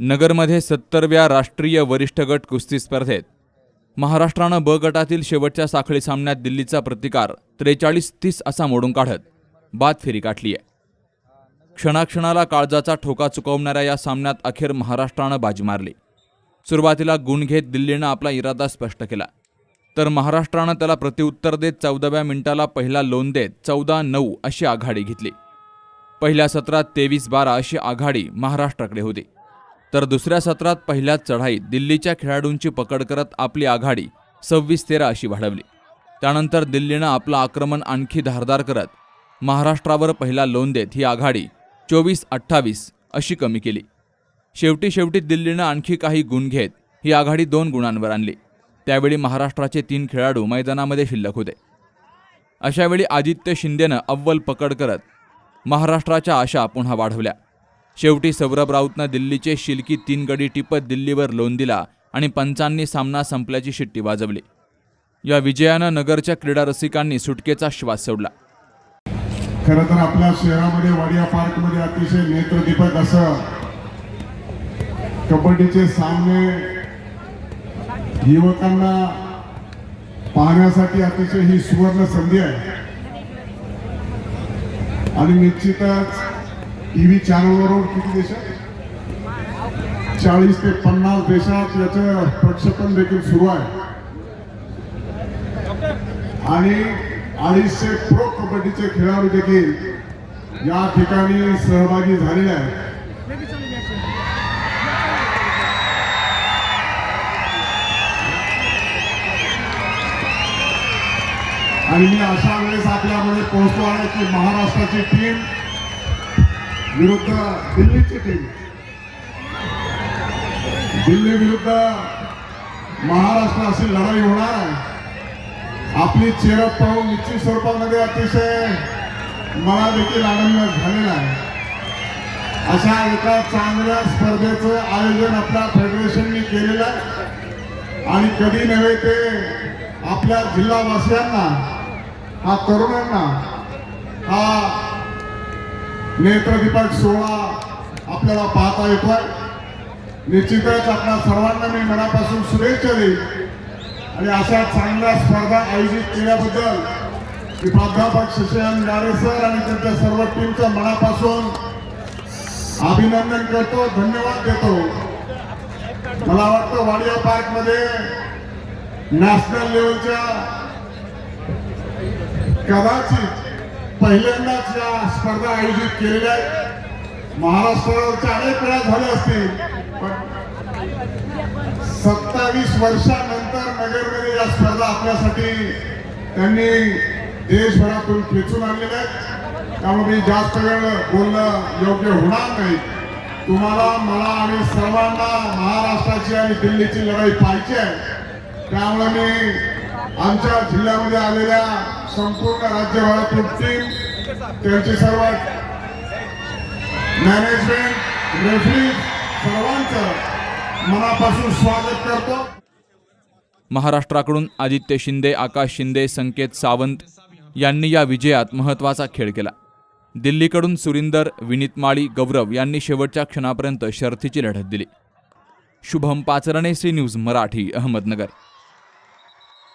नगरमध्ये सत्तरव्या राष्ट्रीय वरिष्ठ गट कुस्ती स्पर्धेत महाराष्ट्रानं ब गटातील शेवटच्या साखळी सामन्यात दिल्लीचा प्रतिकार त्रेचाळीस तीस असा मोडून काढत बाद फेरी गाठली आहे. क्षणाक्षणाला काळजाचा ठोका चुकवणाऱ्या या सामन्यात अखेर महाराष्ट्रानं बाजी मारली. सुरुवातीला गुण घेत दिल्लीनं आपला इरादा स्पष्ट केला. तर महाराष्ट्रानं त्याला प्रत्युत्तर देत चौदाव्या मिनिटाला पहिला लोन देत चौदा नऊ अशी आघाडी घेतली. पहिल्या सत्रात तेवीस बारा अशी आघाडी महाराष्ट्राकडे होती. तर दुसऱ्या सत्रात पहिल्याच चढाईत दिल्लीच्या खेळाडूंची पकड करत आपली आघाडी सव्वीस तेरा अशी वाढवली. त्यानंतर दिल्लीनं आपलं आक्रमण आणखी धारदार करत महाराष्ट्रावर पहिला लोन देत ही आघाडी चोवीस अठ्ठावीस अशी कमी केली. शेवटी शेवटी दिल्लीनं आणखी काही गुण घेत ही आघाडी दोन गुणांवर आणली. त्यावेळी महाराष्ट्राचे तीन खेळाडू मैदानामध्ये शिल्लक होते. अशावेळी आदित्य शिंदेनं अव्वल पकड करत महाराष्ट्राच्या आशा पुन्हा वाढवल्या. शेवटी सौरभ राऊतनं दिल्लीचे शिलकी तीन गडी टिपत दिल्लीवर लोन दिला आणि पंचांनी सामना संपल्याची शिट्टी वाजवली. या विजयानं नगरच्या क्रीडा रसिकांनी सुटकेचा श्वास सोडला. खरं तर आपल्या शहरामध्ये वाडिया पार्कमध्ये अतिशय नेत्रदीपक असं कबड्डीचे सामने युवकांना पाहण्यासाठी अतिशय ही सुवर्ण संधी आहे. आणि निश्चितच टीव्ही चॅनलवरून किती देशात? चाळीस ते पन्नास देशात याचं प्रक्षेपण देखील सुरू आहे. आणि अडीचशे प्रो कबड्डीचे खेळाडू देखील या ठिकाणी सहभागी झालेले आहेत. आणि मी अशा वेळेस आपल्यामध्ये पोहोचतो आहे की महाराष्ट्राची टीम विरुद्ध दिल्लीची टीम दिल्ली विरुद्ध महाराष्ट्र अशी लढाई होणार आहे. आपली चेहरा पाहून निश्चित स्वरूपामध्ये अतिशय मला देखील आनंद झालेला आहे. अशा एका चांगल्या स्पर्धेचं आयोजन आपल्या फेडरेशनने केलेलं आहे. आणि कधी नव्हे ते आपल्या जिल्हावासियांना हा तरुणांना हा नेत्रदीपक सोहळा आपल्याला पाहता येतोय. निश्चितच आपल्या सर्वांना मी मनापासून शुभेच्छा देईल आणि अशा चांगल्या स्पर्धा आयोजित केल्याबद्दल मी प्राध्यापक शशिकांत गाडे सर आणि त्यांच्या सर्व टीमचं मनापासून अभिनंदन करतो धन्यवाद देतो. मला वाटतं वाडिया पार्कमध्ये नॅशनल लेवलच्या कदाचित पहिल्यांदाच या स्पर्धा आयोजित केलेल्या आहेत. महाराष्ट्राच्या अनेक वेळा झाल्या असतील पण सत्तावीस वर्षानंतर नगरमध्ये या स्पर्धा आपल्यासाठी त्यांनी देशभरातून खेचून आणलेल्या आहेत. त्यामुळे मी जास्त वेळ बोलणं योग्य होणार नाही. तुम्हाला मला आणि सर्वांना महाराष्ट्राची आणि दिल्लीची लढाई पाहिजे आहे. त्यामुळे मी आमच्या जिल्ह्यामध्ये आलेल्या संपूर्ण राज्यभरातून टीम त्यांची सर्व मॅनेजमेंट रेफरी सर्वांचं मनापासून स्वागत करतो. महाराष्ट्राकडून आदित्य शिंदे आकाश शिंदे संकेत सावंत यांनी या विजयात महत्त्वाचा खेळ केला. दिल्लीकडून सुरिंदर विनीत माळी गौरव यांनी शेवटच्या क्षणापर्यंत शर्थीची लढत दिली. Shubham Pacharne C news Marathi Ahmednagar.